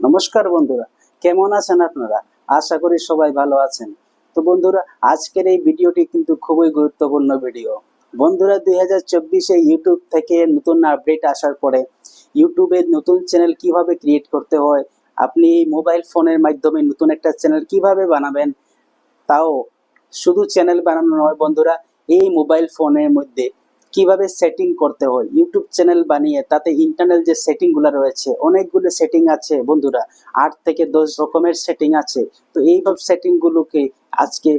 নমস্কার বন্ধুরা, কেমন আছেন আপনারা? আশা করি সবাই ভালো আছেন। তো বন্ধুরা, আজকের এই ভিডিওটি কিন্তু খুবই গুরুত্বপূর্ণ ভিডিও। বন্ধুরা, দুই হাজার চব্বিশে ইউটিউব থেকে নতুন আপডেট আসার পরে, ইউটিউবে নতুন চ্যানেল কীভাবে ক্রিয়েট করতে হয়, আপনি মোবাইল ফোনের মাধ্যমে নতুন একটা চ্যানেল কীভাবে বানাবেন, তাও শুধু চ্যানেল বানানো নয় বন্ধুরা, এই মোবাইল ফোনের মধ্যে কীভাবে সেটিং করতে হয়? ইউটিউব চ্যানেল বানিয়ে তাতে ইন্টারনাল যে সেটিংগুলো রয়েছে, অনেকগুলো সেটিং আছে বন্ধুরা। আট থেকে দশ রকমের সেটিং আছে। তো এইসব সেটিংগুলোকে আজকে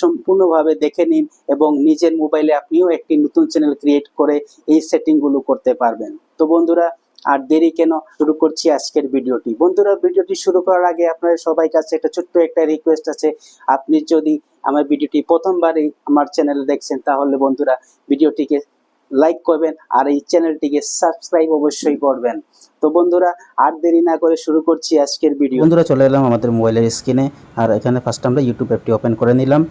সম্পূর্ণভাবে দেখে নিন এবং নিজের মোবাইলে আপনিও একটি নতুন চ্যানেল ক্রিয়েট করে এই সেটিংগুলো করতে পারবেন। তো বন্ধুরা, আর দেরি কেন? শুরু করছি আজকের ভিডিওটি। বন্ধুরা, ভিডিওটি শুরু করার আগে আপনাদের সবাই কাছে একটা ছোট্ট একটা রিকোয়েস্ট আছে। আপনি যদি আমার ভিডিওটি প্রথমবারই আমার চ্যানেলে দেখছেন, তাহলে বন্ধুরা, ভিডিওটিকে লাইক করবেন আর এই চ্যানেলটিকে সাবস্ক্রাইব অবশ্যই করবেন। তো বন্ধুরা, আর দেরি না করে শুরু করছি আজকের ভিডিও বন্ধুরা, চলে এলাম আমাদের মোবাইলের স্ক্রিনে আর এখানে ফার্স্ট আমরা ইউটিউব অ্যাপটি ওপেন করে নিলাম।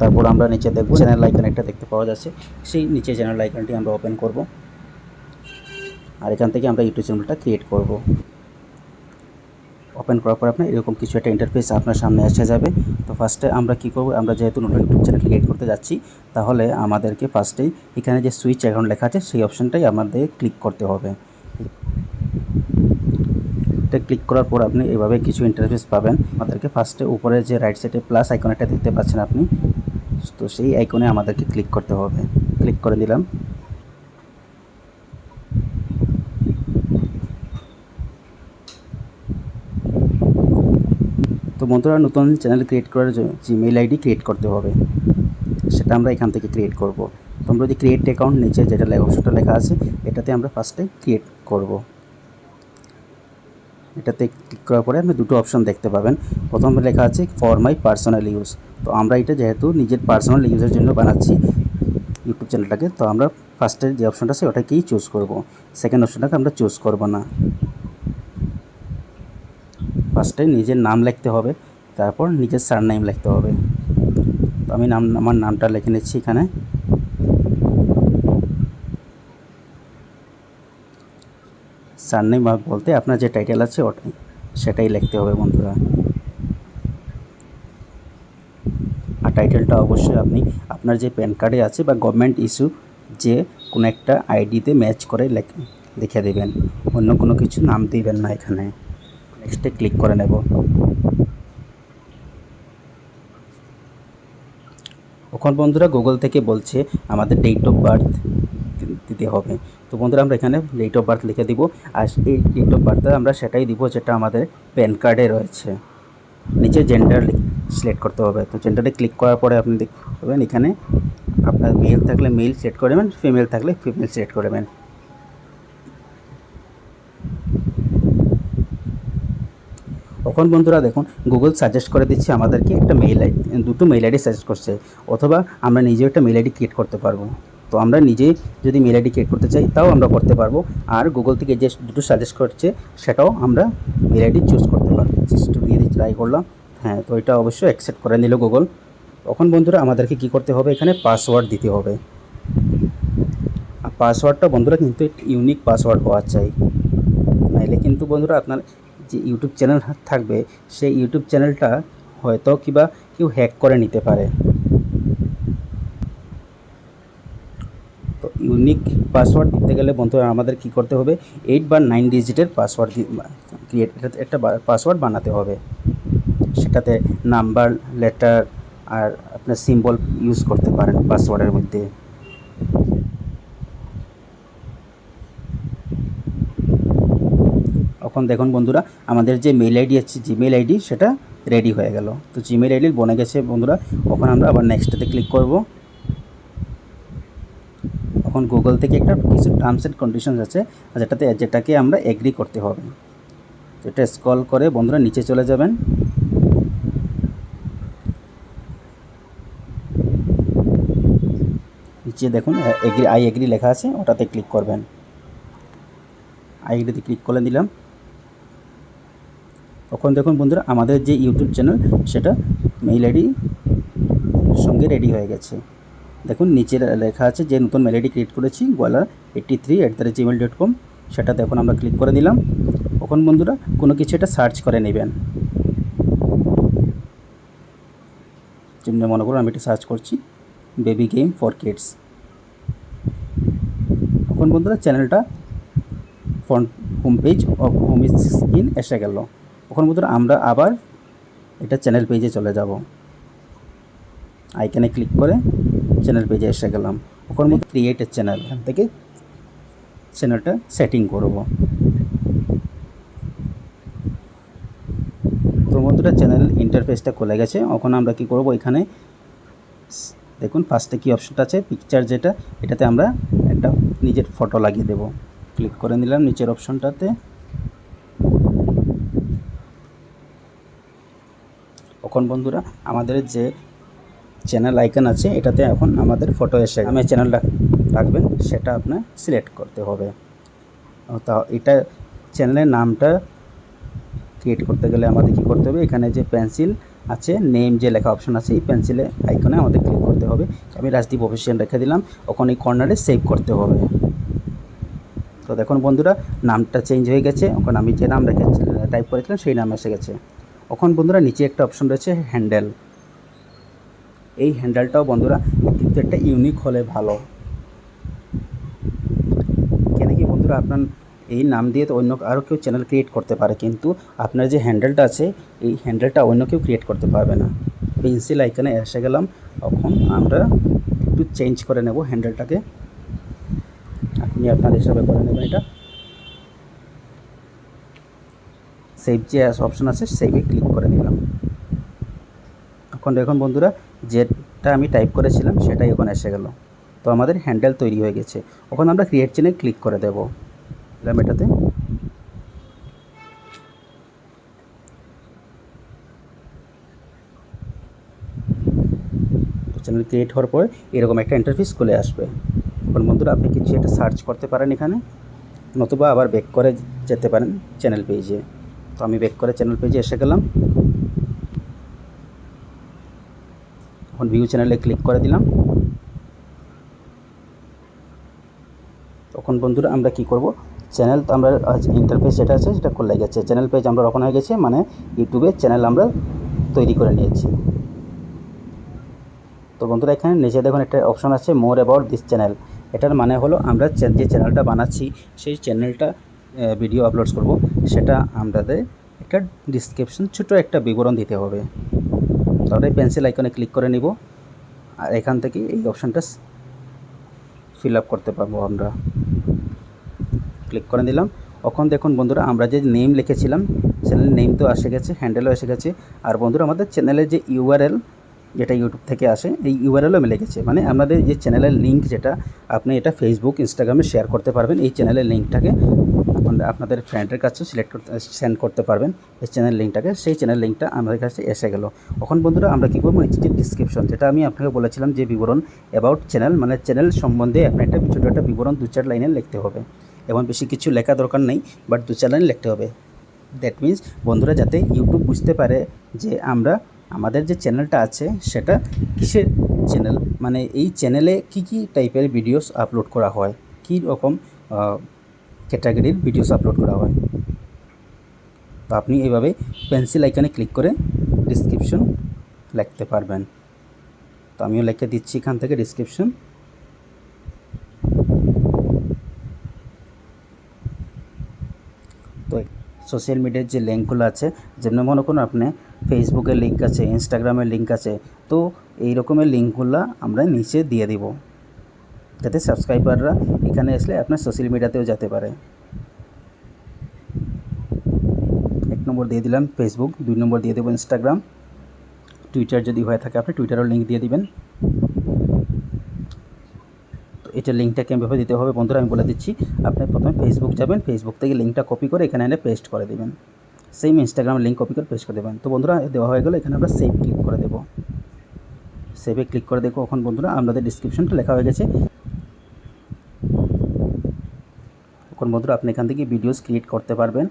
তারপর আমরা নিচে দেখব চ্যানেল আইকন একটা দেখতে পাওয়া যাচ্ছে। সেই নিচে চ্যানেল আইকনটি আমরা ওপেন করব। আর এখান থেকে আমরা ইউটিউব চ্যানেলটা ক্রিয়েট করব। ওপেন করার পর আপনার এরকম কিছু একটা ইন্টারফেস আপনার সামনে এসে যাবে। তো ফার্স্টে আমরা কি করব? আমরা যেহেতু নতুন ইউটিউব চ্যানেল ক্রিয়েট করতে যাচ্ছি, তাহলে আমাদেরকে ফার্স্টেই এখানে যে সুইচ অ্যাকাউন্ট লেখা আছে, সেই অপশনটাই আমাদের ক্লিক করতে হবে। এটা ক্লিক করার পর আপনি এভাবে কিছু ইন্টারফেস পাবেন। আমাদেরকে ফার্স্টে উপরে যে রাইট সাইডে প্লাস আইকন একটা দেখতে পাচ্ছেন আপনি। তো সেই আইকনে আমাদেরকে ক্লিক করতে হবে। ক্লিক করে দিলাম। তো বন্ধুরা, নতুন চ্যানেল ক্রিয়েট করার জন্য জিমেইল আইডি ক্রিয়েট করতে হবে। সেটা আমরা এখান থেকে ক্রিয়েট করব। তো আমরা যে ক্রিয়েট অ্যাকাউন্ট নিচে যেটা অপশনটা লেখা আছে, এটাতে আমরা ফার্স্টে ক্রিয়েট করব। এটাতে ক্লিক করার পরে আপনি দুটো অপশন দেখতে পাবেন। প্রথমে লেখা আছে ফর মাই পার্সোনাল ইউজ তো আমরা এটা যেহেতু নিজের পার্সোনাল ইউজের জন্য বানাচ্ছি ইউটিউব চ্যানেলটাকে তো আমরা ফার্স্টের যে অপশনটা আছে, ওটাকেই চুজ করব। সেকেন্ড অপশনটাকে আমরা চুজ করব না। ফার্স্টে নিজের নাম লিখতে হবে, তারপর নিজের সার নেম লিখতে হবে। তো আমি নাম, আমার নামটা লিখে নিচ্ছি এখানে। সারনেম বলতে আপনার যে টাইটেল আছে ওটাই সেটাই লিখতে হবে বন্ধুরা। আর টাইটেলটা অবশ্যই আপনি, আপনার যে প্যান কার্ডে আছে বা গভর্নমেন্ট ইস্যু যে কোনো একটা আইডিতে ম্যাচ করে লিখে দেবেন। অন্য কোনো কিছু নাম দিবেন না এখানে। নেক্সটে ক্লিক করে নেব। ওখান বন্ধুরা গুগল থেকে বলছে আমাদের ডেট অফ বার্থ দিতে হবে। তো বন্ধুরা আমরা এখানে ডেট অফ বার্থ লিখে দিব। আর এই ডেট অফ বার্থটা আমরা সেটাই দিব যেটা আমাদের প্যান কার্ডে রয়েছে। নিচে জেন্ডার সিলেক্ট করতে হবে। তো জেন্ডারে ক্লিক করার পরে আপনি দেখবেন এখানে আপনার মেল থাকলে মেল সিলেক্ট করে দেবেন ফিমেল থাকলে ফিমেল সিলেক্ট করে দেবেন তখন বন্ধুরা দেখুন গুগল সাজেস্ট করে দিচ্ছে আমাদেরকে একটা মেইল আইডি দুটো মেইল আইডি সাজেস্ট করছে, অথবা আমরা নিজেও একটা মেইল আইডি ক্রিয়েট করতে পারব। তো আমরা নিজে যদি মেইল আইডি ক্রিয়েট করতে চাই, তাও আমরা করতে পারব। আর গুগল থেকে যে দুটো সাজেস্ট করছে, সেটাও আমরা মেইল আইডি চুজ করতে পারব। চেষ্টা দিয়ে ট্রাই করলাম। হ্যাঁ তো এটা অবশ্যই অ্যাকসেপ্ট করে নিল গুগল তখন বন্ধুরা আমাদেরকে কি করতে হবে, এখানে পাসওয়ার্ড দিতে হবে। পাসওয়ার্ডটা বন্ধুরা কিন্তু ইউনিক পাসওয়ার্ড হওয়া চাই। নাইলে কিন্তু বন্ধুরা আপনার যে ইউটিউব চ্যানেল থাকবে, সেই ইউটিউব চ্যানেলটা হয়তো কিবা কেউ হ্যাক করে নিতে পারে। তো ইউনিক পাসওয়ার্ড দিতে গেলে বন্ধুরা আমাদের কি করতে হবে? এইট বা নাইন ডিজিটের পাসওয়ার্ড ক্রিয়েট একটা পাসওয়ার্ড বানাতে হবে। সেটাতে নাম্বার লেটার আর আপনার সিম্বল ইউজ করতে পারেন পাসওয়ার্ডের মধ্যে। এখন দেখুন বন্ধুরা, আমাদের যে মেল আইডি আছে জিমেল আইডি সেটা রেডি হয়ে গেল। তো জিমেল আইডি বনে গেছে বন্ধুরা এখন আমরা আবার নেক্সটটাতে ক্লিক করব। এখন গুগল থেকে একটা কিছু টার্মস অ্যান্ড কন্ডিশনস আছে যেটাতে, যেটাকে আমরা এগ্রি করতে হবে। এটা স্ক্রল করে বন্ধুরা নিচে চলে যাবেন। নিচে দেখুন এগ্রি আই এগ্রি লেখা আছে, ওটাতে ক্লিক করবেন। আই এগ্রিতে ক্লিক করে দিলাম। তখন দেখুন বন্ধুরা, আমাদের যে ইউটিউব চ্যানেল সেটা মেইল আইডি সঙ্গে রেডি হয়ে গেছে। দেখুন, নিচে লেখা আছে যে নতুন মেল আইডি ক্রিয়েট করেছি, Goala eighty three at the rate Gmail dot com সেটাতে এখন আমরা ক্লিক করে দিলাম এখন বন্ধুরা, কোনো কিছু এটা সার্চ করে নেবেন। যেমনি মনে করুন, আমি এটা সার্চ করছি বেবি গেম ফর কিডস এখন বন্ধুরা চ্যানেলটা front home page of home screen এসে গেল। এখন বন্ধুরা আমরা আবার এটা চ্যানেল পেজে চলে যাব। আইকানে ক্লিক করে চ্যানেল পেজে এসে গেলাম। ওখান মধ্যে ক্রিয়েটের চ্যানেল এখান থেকে চ্যানেলটা সেটিং করব। তো বন্ধুরা চ্যানেল ইন্টারফেসটা খুলে গেছে। ওখানে আমরা কি করব? এখানে দেখুন ফার্স্টে কি অপশনটা আছে? পিকচার যেটা, এটাতে আমরা একটা নিজের ফটো লাগিয়ে দেব। ক্লিক করে নিলাম নিচের অপশনটাতে এখন বন্ধুরা, আমাদের যে চ্যানেল আইকন আছে, এটাতে এখন আমাদের ফটো এসে আমি চ্যানেল রাখবেন, সেটা আপনার সিলেক্ট করতে হবে। তা, এটা চ্যানেলের নামটা ক্রিয়েট করতে গেলে আমাদের কি করতে হবে? এখানে যে পেন্সিল আছে নেম যে লেখা অপশন আছে, এই পেন্সিলে আইকনে আমাদের ক্লিক করতে হবে। আমি রাজদীপ অফিসিয়াল রেখে দিলাম, ওখানে এই কর্নারে সেভ করতে হবে। তো দেখুন বন্ধুরা, নামটা চেঞ্জ হয়ে গেছে। ওখানে আমি যে নাম রেখে টাইপ করেছিলাম, সেই নাম এসে গেছে। ওখান বন্ধুরা নিচে একটা অপশন রয়েছে হ্যান্ডেল এই হ্যান্ডেলটাও বন্ধুরা কিন্তু একটা ইউনিক হলে ভালো। কেন কি বন্ধুরা আপনার এই নাম দিয়ে তো অন্য আরও কেউ চ্যানেল ক্রিয়েট করতে পারে, কিন্তু আপনার যে হ্যান্ডেলটা আছে, এই হ্যান্ডেলটা অন্য কেউ ক্রিয়েট করতে পারবে না। পেন্সিল আইকনে এসে গেলাম তখন আমরা একটু চেঞ্জ করে নেব হ্যান্ডেলটাকে আপনি আপনার হিসাবে করে নেবেন এটা। সেভ যে অপশন আছে সেভে ক্লিক করে নিলাম। এখন দেখুন বন্ধুরা, যেটা আমি টাইপ করেছিলাম, সেটাই এখন এসে গেল। তো আমাদের হ্যান্ডেল তৈরি হয়ে গেছে। ওখানে আমরা ক্রিয়েট চেনে ক্লিক করে দেব। দিলাম এটাতে। চ্যানেল ক্রিয়েট হওয়ার পর এরকম একটা ইন্টারফেস খুলে আসবে। এখন বন্ধুরা, আপনি কিছু একটা সার্চ করতে পারেন এখানে, নতুবা আবার ব্যাক করে যেতে পারেন চ্যানেল পেজে তো আমি ব্যাক করে চ্যানেল পেজে এসে গেলাম। এখন ভিউ চ্যানেলে ক্লিক করে দিলাম। তখন বন্ধুরা আমরা কি করব? চ্যানেল তো আমরা ইন্টারফেস যেটা আছে সেটা খোলা গেছে। চ্যানেল পেজ আমরা ওপেন হয়ে গেছে মানে ইউটিউবে চ্যানেল আমরা তৈরি করে নিয়েছি। তো বন্ধুরা এখানে নিচে দেখুন একটা অপশন আছে মোর অ্যাবাউট দিস চ্যানেল এটার মানে হলো আমরা যে চ্যানেলটা বানাচ্ছি, সেই চ্যানেলটা ভিডিও আপলোড করব, সেটা আমাদের একটা ডিসক্রিপশন ছোটো একটা বিবরণ দিতে হবে। তাহলে পেন্সিল আইকনে ক্লিক করে নিব, আর এখান থেকে এই অপশানটা ফিল আপ করতে পারব আমরা। ক্লিক করে দিলাম এখন দেখুন বন্ধুরা, আমরা যে নেম লিখেছিলাম চ্যানেল নেম তো এসে গেছে হ্যান্ডেলও এসে গেছে। আর বন্ধুরা, আমাদের চ্যানেলের যে ইউআরএল যেটা ইউটিউব থেকে আসে, এই ইউআরএলও মিলে গেছে। মানে আমাদের যে চ্যানেলের লিঙ্ক যেটা আপনি এটা ফেসবুক ইনস্টাগ্রামে শেয়ার করতে পারবেন, এই চ্যানেলের লিঙ্কটাকে আপনাদের আপনাদের ফ্রেন্ডের কাছেও সিলেক্ট করতে সেন্ড করতে পারবেন এই চ্যানেল লিঙ্কটাকে সেই চ্যানেল লিঙ্কটা আমাদের কাছে এসে গেল। এখন বন্ধুরা আমরা কী করব? নিচে যে ডিসক্রিপশন যেটা আমি আপনাকে বলেছিলাম যে বিবরণ অ্যাবাউট চ্যানেল মানে চ্যানেল সম্বন্ধে আপনার একটা ছোটো একটা বিবরণ দু চার লাইনে লিখতে হবে। এবং বেশি কিছু লেখা দরকার নেই বাট দু চার লাইন লিখতে হবে। দ্যাট মিন্স বন্ধুরা যাতে ইউটিউব বুঝতে পারে যে আমরা, আমাদের যে চ্যানেলটা আছে, সেটা কিসের চ্যানেল মানে এই চ্যানেলে কি কি টাইপের ভিডিওস আপলোড করা হয়? কী রকম ক্যাটাগরির ভিডিওস আপলোড করা হয়। তো আপনি এইভাবে পেন্সিল আইকনে ক্লিক করে ডিসক্রিপশন লিখতে পারবেন। তো আমিও লিখে দিচ্ছি এখান থেকে ডিসক্রিপশন তো সোশ্যাল মিডিয়ার যে লিঙ্কগুলো আছে, যেমন মনে করুন আপনি ফেসবুকের লিঙ্ক আছে ইনস্টাগ্রামের লিঙ্ক আছে, তো এই রকমের লিঙ্কগুলো আমরা নিচে দিয়ে দিব। যাতে সাবস্ক্রাইবাররা এখানে আসলে আপনার সোশ্যাল মিডিয়াতেও যেতে পারে। এক নম্বর দিয়ে দিলাম ফেসবুক দুই নম্বর দিয়ে দেবো ইনস্টাগ্রাম টুইটার যদি হয়ে থাকে আপনি টুইটারও লিঙ্ক দিয়ে দিবেন। তো এটা লিঙ্কটা কেমভাবে দিতে হবে। বন্ধুরা, আমি বলে দিচ্ছি, আপনি প্রথমে ফেসবুক যাবেন ফেসবুক থেকে লিঙ্কটা কপি করে এখানে এনে পেস্ট করে দেবেন। সেম ইনস্টাগ্রামের লিঙ্ক কপি করে পেস্ট করে দেবেন। তো বন্ধুরা, দেওয়া হয়ে গেলে, এখানে আমরা সেভ ক্লিক করে দেবো। সেভে ক্লিক করে দেখো, এখন বন্ধুরা, আমাদের ডিসক্রিপশনটা লেখা হয়ে গেছে। এখন বন্ধুরা আপনি এখান থেকে ভিডিওস ক্রিয়েট করতে পারবেন।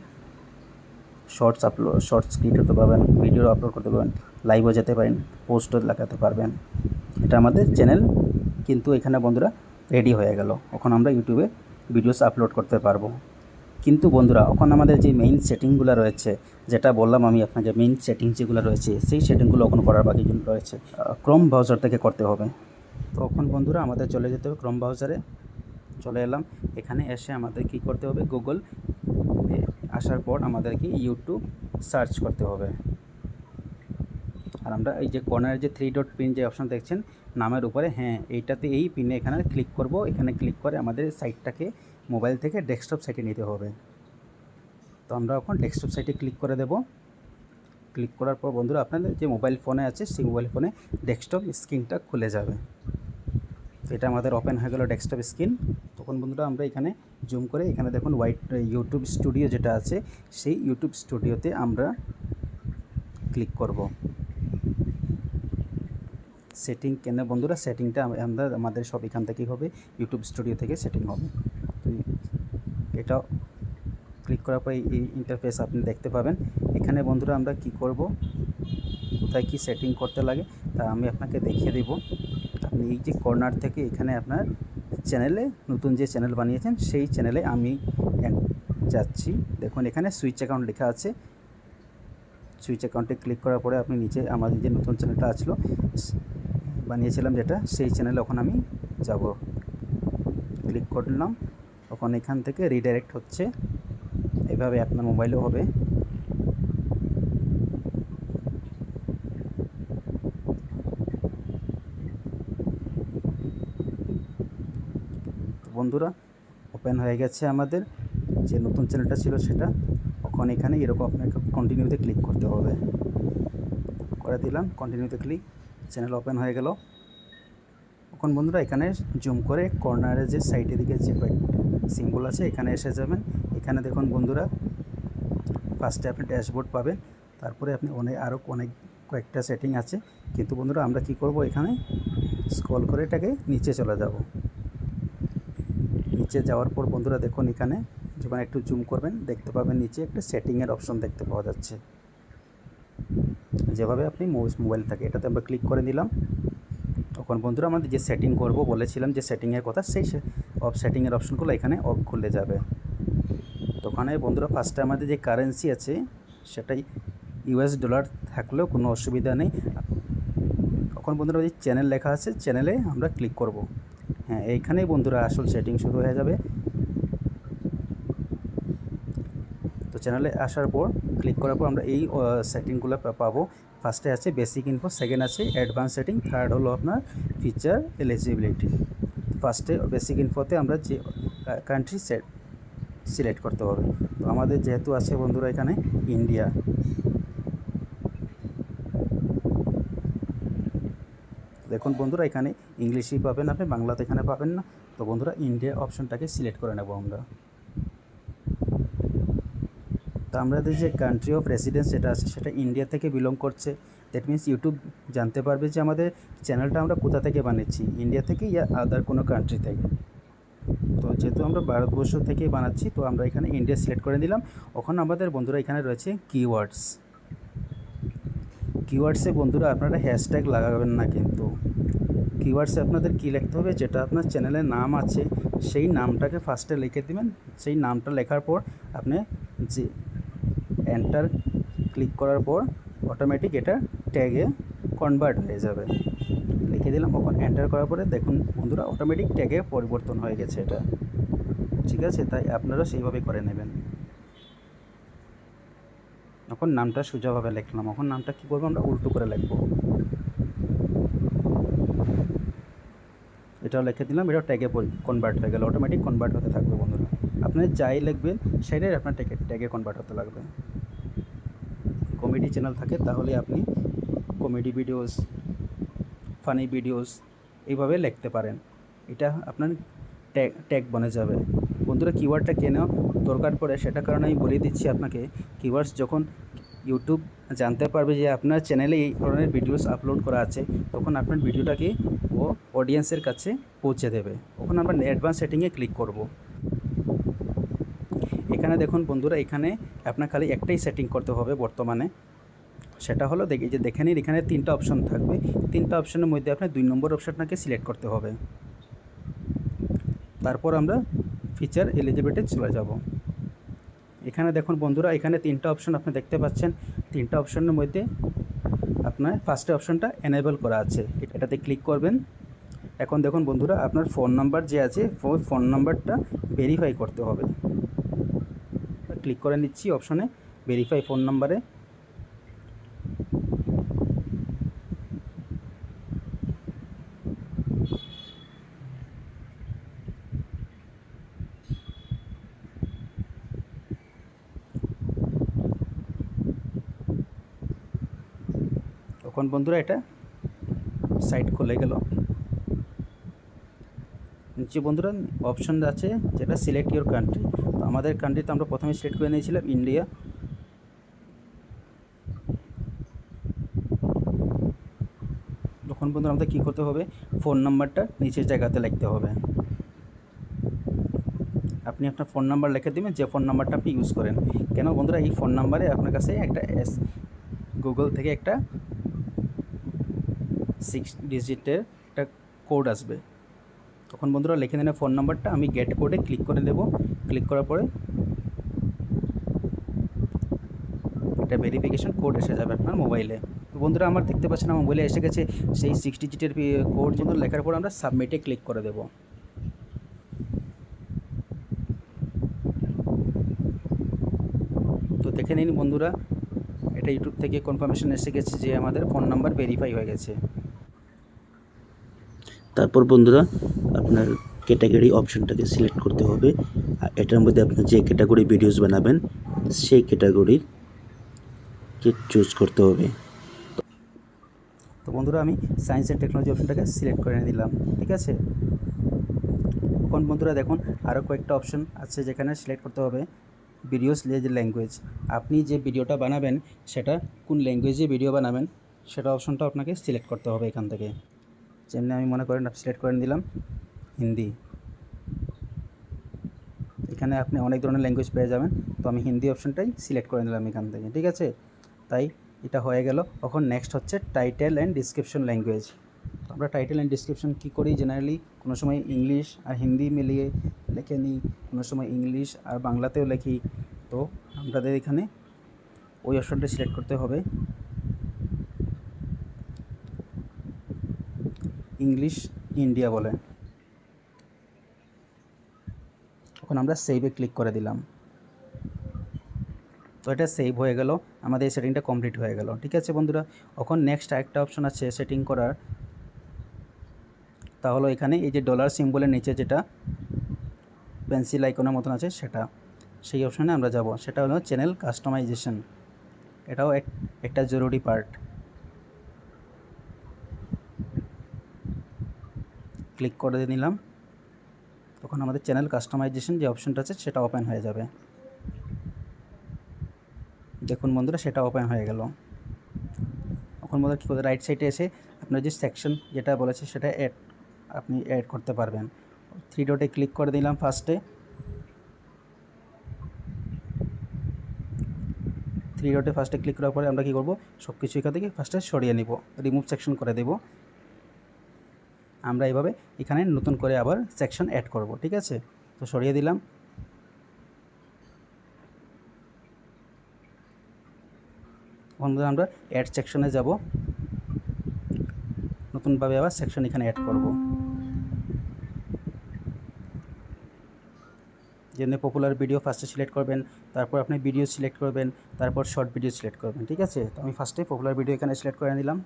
শর্টস আপলোড শর্টস ক্রিয়েট করতে পারবেন ভিডিও আপলোড করতে পারবেন লাইভও যেতে পারেন পোস্টও লাগাতে পারবেন। এটা আমাদের চ্যানেল কিন্তু এখানে বন্ধুরা রেডি হয়ে গেল। এখন আমরা ইউটিউবে ভিডিওস আপলোড করতে পারব। কিন্তু বন্ধুরা, এখন আমাদের যে মেইন সেটিংগুলো রয়েছে, যেটা বললাম আমি আপনাকে মেইন সেটিং যেগুলো রয়েছে, সেই সেটিংগুলো এখন করার বাকি রয়েছে। ক্রোম ব্রাউজার থেকে করতে হবে। তো এখন বন্ধুরা আমাদের চলে যেতে হবে ক্রোম ব্রাউজারে চলে এলাম। এখানে এসে আমাদের কি করতে হবে? গুগল আসার পর আমাদেরকে ইউটিউব সার্চ করতে হবে। আর আমরা এই যে কর্নারে যে থ্রি ডট পিন যে অপশন দেখছেন, নামের উপরে হ্যাঁ এইটাতে এই পিনে এখানে ক্লিক করব। এখানে ক্লিক করে আমাদের সাইটটাকে মোবাইল থেকে ডেস্কটপ সাইটে নিতে হবে। তো আমরা এখন ডেস্কটপ সাইটে ক্লিক করে দেব। ক্লিক করার পর বন্ধুরা, আপনাদের যে মোবাইল ফোনে আছে, সেই মোবাইল ফোনে ডেস্কটপ স্ক্রিনটা খুলে যাবে। এটা আমাদের ওপেন হয়ে গেল ডেস্কটপ স্ক্রিন তখন বন্ধুরা আমরা এখানে জুম করে এখানে দেখুন হোয়াইট ইউটিউব স্টুডিও যেটা আছে, সেই ইউটিউব স্টুডিওতে আমরা ক্লিক করব। সেটিং কেন? বন্ধুরা সেটিংটা আমরা, আমাদের সব এখান থেকেই হবে ইউটিউব স্টুডিও থেকে সেটিং হবে। এটা ক্লিক করার পর এই ইন্টারফেস আপনি দেখতে পাবেন। এখানে বন্ধুরা আমরা কি করব? কোথায় কি সেটিং করতে লাগে তা আমি আপনাকে দেখিয়ে দেব। আপনি এই যে কর্নার থেকে এখানে আপনার চ্যানেলে, নতুন যে চ্যানেল বানিয়েছেন, সেই চ্যানেলে আমি যাচ্ছি। দেখুন, এখানে সুইচ অ্যাকাউন্ট লেখা আছে। সুইচ অ্যাকাউন্টে ক্লিক করার পরে আপনি নিচে আমাদের যে নতুন চ্যানেলটা আসলো বানিয়েছিলাম যেটা, সেই চ্যানেলে এখন আমি যাব। ক্লিক করলাম। তখন এখান থেকে রিডাইরেক্ট হচ্ছে। এভাবে আপনার মোবাইলেও হবে। বন্ধুরা ওপেন হয়ে গেছে আমাদের যে নতুন চ্যানেলটা ছিল সেটা। এখন এখানে এরকম আপনাকে কন্টিনিউতে ক্লিক করতে হবে। করে দিলাম কন্টিনিউতে ক্লিক চ্যানেল ওপেন হয়ে গেল। এখন বন্ধুরা, এখানে জুম করে কর্নারে যে সাইডের দিকে যে সিম্বল আছে, এখানে এসে যাবেন। এখানে দেখুন বন্ধুরা ফার্স্টে আপনি ড্যাশবোর্ড পাবেন। তারপরে আপনি অনেক আরও অনেক কয়েকটা সেটিং আছে। কিন্তু বন্ধুরা, আমরা কি করব? এখানে স্ক্রল করে এটাকে নিচে চলে যাব। নিচে যাওয়ার পর বন্ধুরা দেখুন এখানে, যখন একটু জুম করবেন, দেখতে পাবেন নিচে একটা সেটিংয়ের অপশন দেখতে পাওয়া যাচ্ছে। যেভাবে আপনি মোবাইল থাকে, এটাতে আমরা ক্লিক করে দিলাম তখন বন্ধুরা আমাদের যে সেটিং করব, বলেছিলাম যে সেটিংয়ের কথা, সেই অফ সেটিংয়ের অপশনগুলো এখানে অফ খুলে যাবে। তো ওখানে বন্ধুরা ফার্স্টে আমাদের যে কারেন্সি আছে, সেটাই ইউএস ডলার থাকলেও কোনো অসুবিধা নেই। এখন বন্ধুরা যে চ্যানেল লেখা আছে চ্যানেলে আমরা ক্লিক করব। হ্যাঁ এইখানেই বন্ধুরা আসল সেটিং শুরু হয়ে যাবে। তো চ্যানেলে আসার পর ক্লিক করার পর আমরা এই সেটিংগুলো পাবো। ফার্স্টে আছে বেসিক ইনফো সেকেন্ড আছে অ্যাডভান্স সেটিং থার্ড হলো আপনার ফিচার এলিজিবিলিটি ফার্স্টে বেসিক ইনফোতে আমরা যে কান্ট্রি সেট সিলেক্ট করতে হবে। তো আমাদের যেহেতু আছে বন্ধুরা এখানে ইন্ডিয়া দেখুন বন্ধুরা, এখানে ইংলিশই পাবেন আপনি, বাংলাতে এখানে পাবেন না। তো বন্ধুরা ইন্ডিয়া অপশনটাকে সিলেক্ট করে নেব আমরা। তো আমাদের যে কান্ট্রি অফ রেসিডেন্স যেটা আছে, সেটা ইন্ডিয়া থেকে বিলং করছে। দ্যাট মিন্স ইউটিউব জানতে পারবে যে আমাদের চ্যানেলটা আমরা কোথা থেকে বানিয়েছি ইন্ডিয়া থেকে ইয়া আদার কোনো কান্ট্রি থেকে। তো যেহেতু আমরা ভারতবর্ষ থেকেই বানাচ্ছি, তো আমরা এখানে ইন্ডিয়া সিলেক্ট করে দিলাম ওখানে আমাদের বন্ধুরা এখানে রয়েছে কিওয়ার্ডস কিওয়ার্ডসে বন্ধুরা আপনারা হ্যাশট্যাগ লাগাবেন না কিন্তু। কিওয়ার্ডসে আপনাদের কী লিখতে হবে যেটা আপনার চ্যানেলের নাম আছে, সেই নামটাকে ফার্স্টে লিখে দিবেন। সেই নামটা লেখার পর আপনি যে এন্টার ক্লিক করার পর অটোমেটিক এটা ট্যাগে কনভার্ট হয়ে যাবে। লিখে দিলাম ওখানে এন্টার করার পরে দেখুন বন্ধুরা অটোমেটিক ট্যাগে পরিবর্তন হয়ে গেছে এটা। ঠিক আছে, তাই আপনারা সেইভাবে করে নেবেন। এখন নামটা সোজাভাবে লিখলাম, এখন নামটা কী করব আমরা উল্টো করে লিখব। এটাও লিখে দিলাম এটাও ট্যাগে কনভার্ট হয়ে গেল অটোমেটিক কনভার্ট হতে থাকবে বন্ধুরা। আপনি যাই লিখবেন, সেটাই আপনার ট্যাগে ট্যাগে কনভার্ট হতে লাগবে। কমেডি চ্যানেল থাকে, তাহলে আপনি কমেডি ভিডিওস ফানি ভিডিওস এইভাবে লিখতে পারেন। এটা আপনার ট্যাগ ট্যাগ বনে যাবে। বন্ধুরা কিওয়ার্ডটা কেন দরকার পড়ে সেটা কারণে আমি বলে দিচ্ছি আপনাকে কিওয়ার্ডস যখন ইউটিউব জানতে পারবে যে আপনার চ্যানেলে এই ধরনের ভিডিওস আপলোড করা আছে, তখন আপনার ভিডিওটাকে ও অডিয়েন্সের কাছে পৌঁছে দেবে। তখন আমরা অ্যাডভান্স সেটিংয়ে ক্লিক করব। এখানে দেখুন বন্ধুরা, এখানে আপনার খালি একটাই সেটিং করতে হবে বর্তমানে। সেটা হলো দেখি, যে দেখে নিন, এখানে তিনটা অপশন থাকবে। তিনটা অপশনের মধ্যে আপনার দুই নম্বর অপশনটাকে সিলেক্ট করতে হবে। তারপর আমরা ফিচার এলিজিবিলিটি চলে যাব। এখানে দেখুন বন্ধুরা, এখানে তিনটা অপশন আপনি দেখতে পাচ্ছেন। তিনটা অপশনের মধ্যে আপনার ফার্স্টে অপশনটা এনেবল করা আছে। এটাতে ক্লিক করবেন। এখন দেখুন বন্ধুরা, আপনার ফোন নাম্বার যে আছে ওই ফোন নাম্বারটা ভেরিফাই করতে হবে। ক্লিক করে নিচ্ছি অপশনে ভেরিফাই ফোন নাম্বারে তখন বন্ধুরা এটা সাইট খুলে গেল। নিচে বন্ধুরা অপশন আছে যেটা সিলেক্ট ইউর কান্ট্রি তো আমাদের কান্ট্রি তো আমরা প্রথমে সিলেক্ট করে নিয়েছিলাম ইন্ডিয়া তখন বন্ধুরা আমাদের কী করতে হবে? ফোন নাম্বারটা নিচের জায়গাতে লিখতে হবে। আপনি আপনার ফোন নাম্বার লিখে দেবেন, যে ফোন নাম্বারটা আপনি ইউজ করেন। কেন বন্ধুরা এই ফোন নাম্বারে আপনার কাছে একটা এস গুগল থেকে একটা সিক্স ডিজিটের একটা কোড আসবে। তখন বন্ধুরা লিখে দেন ফোন নাম্বারটা আমি গেট কোডে ক্লিক করে দেব। ক্লিক করার পরে একটা ভেরিফিকেশন কোড এসে যাবে আপনার মোবাইলে তো বন্ধুরা আমার দেখতে পাচ্ছেন আমার মোবাইলে এসে গেছে, সেই সিক্স ডিজিটের কোড বন্ধুরা লেখার পর আমরা সাবমিটে ক্লিক করে দেব। তো দেখে নিন বন্ধুরা, এটা ইউটিউব থেকে কনফার্মেশন এসে গেছে যে আমাদের ফোন নাম্বার ভেরিফাই হয়ে গেছে। তারপর বন্ধুরা, আপনার ক্যাটাগরি অপশনটাকে সিলেক্ট করতে হবে। আর এটার মধ্যে আপনি যে ক্যাটাগরি ভিডিওস বানাবেন, সেই ক্যাটাগরির কে চুজ করতে হবে। তো বন্ধুরা, আমি সায়েন্স অ্যান্ড টেকনোলজি অপশনটাকে সিলেক্ট করে দিলাম, ঠিক আছে? এখন বন্ধুরা দেখুন আরও কয়েকটা অপশন আছে যেখানে সিলেক্ট করতে হবে। ভিডিওস ল্যাঙ্গুয়েজ আপনি যে ভিডিওটা বানাবেন, সেটা কোন ল্যাঙ্গুয়েজে ভিডিও বানাবেন, সেটা অপশনটা আপনাকে সিলেক্ট করতে হবে এখান থেকে। যেমনি আমি মনে করেন সিলেক্ট করে দিলাম হিন্দি। এখানে আপনি অনেক ধরনের ল্যাঙ্গুয়েজ পেয়ে যাবেন, তো আমি হিন্দি অপশনটাই সিলেক্ট করে নিলাম এখান থেকে, ঠিক আছে? তাই এটা হয়ে গেল। এখন নেক্সট হচ্ছে টাইটেল অ্যান্ড ডিসক্রিপশন ল্যাঙ্গুয়েজ আমরা টাইটেল অ্যান্ড ডিসক্রিপশন কী করি? জেনারেলি কোনো সময় ইংলিশ আর হিন্দি মিলিয়ে লিখে নিই, কোনো সময় ইংলিশ আর বাংলাতেও লেখি। তো আমাদের এখানে ওই অপশনটা সিলেক্ট করতে হবে। ইংলিশ, ইন্ডিয়া বলে। তখন আমরা সেভে ক্লিক করে দিলাম। তো এটা সেভ হয়ে গেল। আমাদের এই সেটিংটা কমপ্লিট হয়ে গেল। ঠিক আছে বন্ধুরা? এখন নেক্সট আরেকটা অপশন আছে সেটিং করার। তাহলে এখানে এই যে ডলার সিম্বলের নিচে যেটা পেন্সিল আইকনের মতন আছে, সেটা। সেই অপশানে আমরা যাব। সেটা হলো চ্যানেল কাস্টমাইজেশন এটাও এক একটা জরুরি পার্ট ক্লিক করে নিলাম। তখন আমাদের চ্যানেল কাস্টমাইজেশন যে অপশনটা আছে, সেটা ওপেন হয়ে যাবে। দেখুন বন্ধুরা, সেটা ওপেন হয়ে গেল। এখন বন্ধুরা কী করতে রাইট সাইডে এসে আপনার যে সেকশন যেটা বলেছে, সেটা অ্যাড আপনি অ্যাড করতে পারবেন। থ্রি ডটে ক্লিক করে দিলাম ফার্স্টে থ্রি ডটে ফার্স্টে ক্লিক করার পরে আমরা কী করব? সব কিছু এখান থেকে ফার্স্টে সরিয়ে নিব। রিমুভ সেকশন করে দেব। আমরা এভাবে এখানে নতুন করে আবার সেকশন অ্যাড করব, ঠিক আছে? তো সরিয়ে দিলাম। বন্ধুরা, আমরা অ্যাড সেকশনে যাব। নতুনভাবে আবার সেকশন এখানে অ্যাড করব। যেমনি পপুলার ভিডিও ফার্স্টে সিলেক্ট করবেন, তারপর আপনি ভিডিও সিলেক্ট করবেন, তারপর শর্ট ভিডিও সিলেক্ট করবেন, ঠিক আছে? তো আমি ফার্স্টে পপুলার ভিডিও এখানে সিলেক্ট করে নিলাম।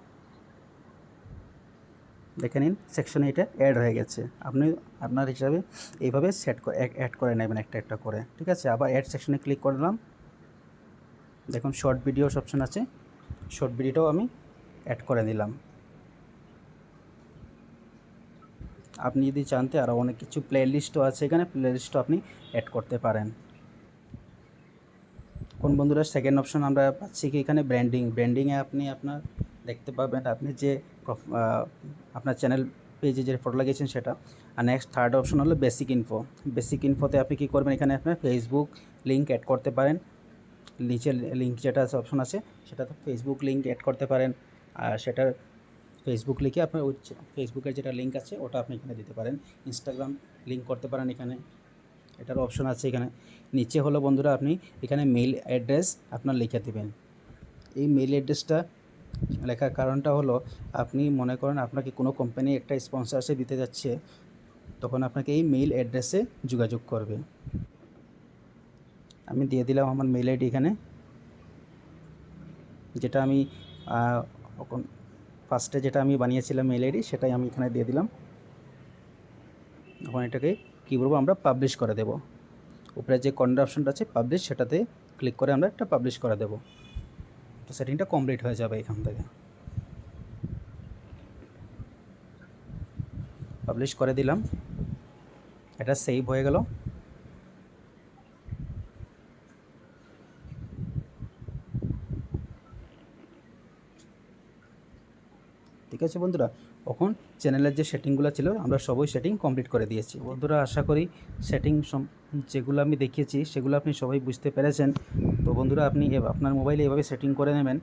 দেখে নিন সেকশনে এটা অ্যাড হয়ে গেছে। আপনি আপনার হিসাবে এইভাবে সেট অ্যাড করে নেবেন একটা একটা করে, ঠিক আছে? আবার অ্যাড সেকশনে ক্লিক করলাম দেখুন শর্ট ভিডিওস অপশন আছে। শর্ট ভিডিওটাও আমি অ্যাড করে দিলাম আপনি যদি চানতে আরও অনেক কিছু প্লে লিস্টও আছে এখানে প্লে লিস্টও আপনি অ্যাড করতে পারেন। কোন বন্ধুরা সেকেন্ড অপশন আমরা পাচ্ছি কি এখানে? ব্র্যান্ডিং ব্র্যান্ডিংয়ে আপনি আপনার দেখতে পাবেন আপনি যে আপনার চ্যানেল পেজে যে ফটো লাগিয়েছেন সেটা। আর নেক্সট থার্ড অপশন হলো বেসিক ইনফো বেসিক ইনফোতে আপনি কী করবেন? এখানে আপনার ফেসবুক লিঙ্ক অ্যাড করতে পারেন। নিচে লিঙ্ক যেটা আছে অপশন আছে, সেটাতে ফেসবুক লিঙ্ক অ্যাড করতে পারেন। আর সেটার ফেসবুক লিখে আপনার ওই ফেসবুকের যেটা লিঙ্ক আছে, ওটা আপনি এখানে দিতে পারেন। ইনস্টাগ্রাম লিঙ্ক করতে পারেন এখানে। এটার অপশন আছে এখানে। নিচে হলো বন্ধুরা আপনি এখানে মেইল অ্যাড্রেস আপনার লিখে দেবেন। এই মেইল অ্যাড্রেসটা লেখার কারণটা হলো, আপনি মনে করেন আপনাকে কোনো কোম্পানি একটা স্পন্সরশিপ দিতে যাচ্ছে, তখন আপনাকে এই মেইল অ্যাড্রেসে যোগাযোগ করবে। আমি দিয়ে দিলাম আমার মেইল আইডি এখানে। যেটা আমি ফার্স্টে যেটা আমি বানিয়েছিলাম মেইল আইডি সেটাই আমি এখানে দিয়ে দিলাম। এখন এটাকে কী করব আমরা পাবলিশ করে দেব। উপরে যে কর্নার অপশনটা আছে পাবলিশ সেটাতে ক্লিক করে আমরা একটা পাবলিশ করে দেব। তো সেটিংটা কমপ্লিট হয়ে যাবে এখান থেকে। পাবলিশ করে দিলাম। এটা সেভ হয়ে গেল। ঠিক আছে বন্ধুরা এখন চ্যানেলের যে সেটিংগুলো ছিল, আমরা সবই সেটিং কমপ্লিট করে দিয়েছি। বন্ধুরা, আশা করি সেটিং যেগুলো আমি দেখিয়েছি, সেগুলো আপনি সবাই বুঝতে পেরেছেন। তো বন্ধুরা, আপনি আপনার মোবাইলে এভাবে সেটিং করে নেবেন।